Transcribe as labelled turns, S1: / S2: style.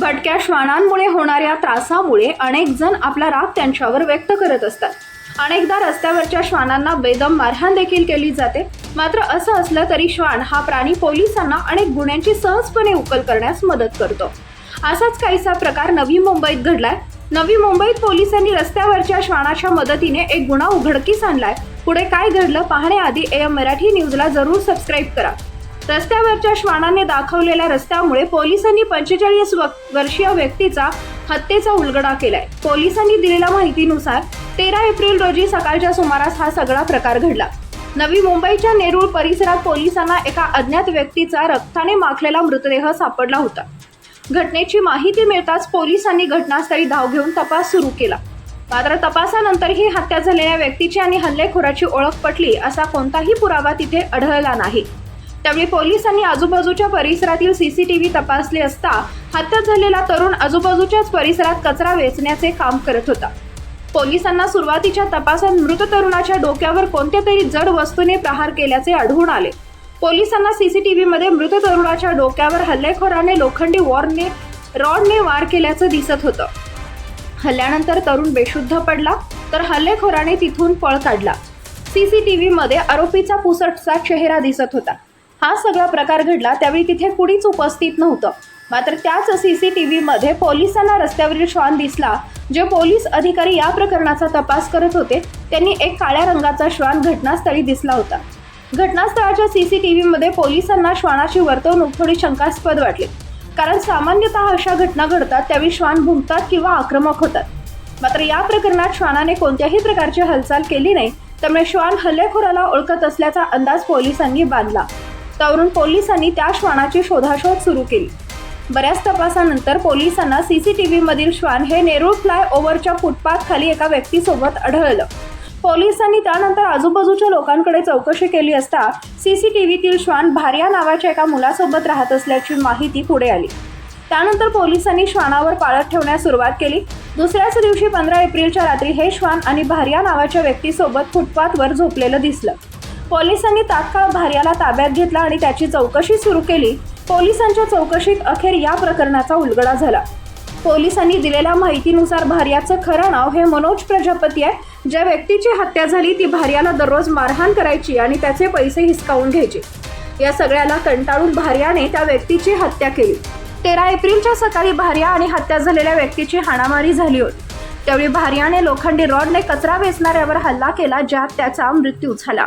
S1: भटक्या श्वानांमुळे होणाऱ्या त्रासामुळे अनेक जण आपला राग त्यांच्यावर व्यक्त करत असतात. अनेकदा रस्त्यावरच्या श्वानांना बेदम मारहाण देखील केली जाते. मात्र असं असलं तरी श्वान हा प्राणी पोलिसांना अनेक गुन्ह्यांची सहजपणे उकल करण्यास मदत करतो. असाच काहीसा प्रकार नवी मुंबईत घडलाय. नवी मुंबईत पोलिसांनी रस्त्यावरच्या श्वानाच्या मदतीने एक गुन्हा उघडकीस आणलाय. पुढे काय घडलं पाहण्याआधी एम मराठी न्यूजला जरूर सबस्क्राईब करा. रस्त्यावरच्या श्वानाने दाखवलेल्या रस्त्यामुळे पोलिसांनी पंचेचाळीस वर्षीय व्यक्तीचा हत्येचा उलगडा केलाय. पोलिसांनी दिलेल्या माहितीनुसार तेरा एप्रिल रोजी सकाळच्या सुमारास हा सगळा प्रकार घडला. नवी मुंबईच्या नेरूळ परिसरात पोलिसांना एका अज्ञात व्यक्तीचा रक्ताने माखलेला मृतदेह सापडला होता. घटनेची माहिती मिळताच पोलिसांनी घटनास्थळी धाव घेऊन तपास सुरू केला. मात्र तपासानंतरही हत्या झालेल्या व्यक्तीची आणि हल्लेखोराची ओळख पटली असा कोणताही पुरावा तिथे आढळला नाही. त्यावेळी पोलिसांनी आजूबाजूच्या परिसरातील सीसीटीव्ही तपासले असता हत्या झालेला तरुण आजूबाजूच्याच परिसरात कचरा वेचण्याचे काम करत होता. पोलिसांना सुरुवातीच्या तपासात मृत तरुणाच्या डोक्यावर कोणत्या तरी जड वस्तूने प्रहार केल्याचे आढळून आले. पोलिसांना सीसीटीव्हीमध्ये मृत तरुणाच्या डोक्यावर हल्लेखोराने लोखंडी वॉरने रॉडने वार केल्याचं दिसत होतं. हल्ल्यानंतर तरुण बेशुद्ध पडला तर हल्लेखोराने तिथून पळ काढला. सीसीटीव्ही मध्ये आरोपीचा पुसटचा चेहरा दिसत होता. हा सगळा प्रकार घडला त्यावेळी तिथे कुणीच उपस्थित नव्हतं. मात्र त्याच सी सी टी व्हीमध्ये पोलिसांना रस्त्यावरील श्वान दिसला. जे पोलीस अधिकारी या प्रकरणाचा तपास करत होते त्यांनी एक काळ्या रंगाचा श्वान घटनास्थळी दिसला होता. घटनास्थळाच्या सी सी टी व्हीमध्ये पोलिसांना श्वानाची वर्तवणूक थोडी शंकास्पद वाटली. कारण सामान्यतः अशा घटना घडतात त्यावेळी श्वान भुंकतात किंवा आक्रमक होतात. मात्र या प्रकरणात श्वानाने कोणत्याही प्रकारची हालचाल केली नाही त्यामुळे श्वान हल्लेखोराला ओळखत असल्याचा अंदाज पोलिसांनी बांधला. त्यावरून पोलिसांनी त्या श्वानाची शोधाशोध सुरू केली. बऱ्याच तपासानंतर पोलिसांना सीसीटीव्ही मधील श्वान हे नेरूळ फ्लाय ओव्हरच्या फुटपाथ खाली एका व्यक्तीसोबत आढळलं. पोलिसांनी त्यानंतर आजूबाजूच्या लोकांकडे चौकशी केली असता सीसीटीव्हीतील श्वान भार्या नावाच्या एका मुलासोबत राहत असल्याची माहिती पुढे आली. त्यानंतर पोलिसांनी श्वानावर पाळत ठेवण्यास सुरुवात केली. दुसऱ्याच दिवशी पंधरा एप्रिलच्या रात्री हे श्वान आणि भार्या नावाच्या व्यक्तीसोबत फुटपाथवर झोपलेलं दिसलं. पोलिसांनी तात्काळ भार्याला ताब्यात घेतला आणि त्याची चौकशी सुरू केली. पोलिसांच्या चौकशीत अखेर या प्रकरणाचा उलगडा झाला. पोलिसांनी दिलेल्या माहितीनुसार भार्याचं खरं नाव हे मनोज प्रजापती आहे. ज्या व्यक्तीची हत्या झाली ती भार्याला दररोज मारहाण करायची आणि त्याचे पैसे हिसकावून घ्यायचे. या सगळ्याला कंटाळून भार्याने त्या व्यक्तीची हत्या केली. तेरा एप्रिलच्या सकाळी भार्या आणि हत्या झालेल्या व्यक्तीची हाणामारी झाली होती. त्यावेळी भार्याने लोखंडी रॉडने कचरा वेचणाऱ्यावर हल्ला केला ज्यात त्याचा मृत्यू झाला.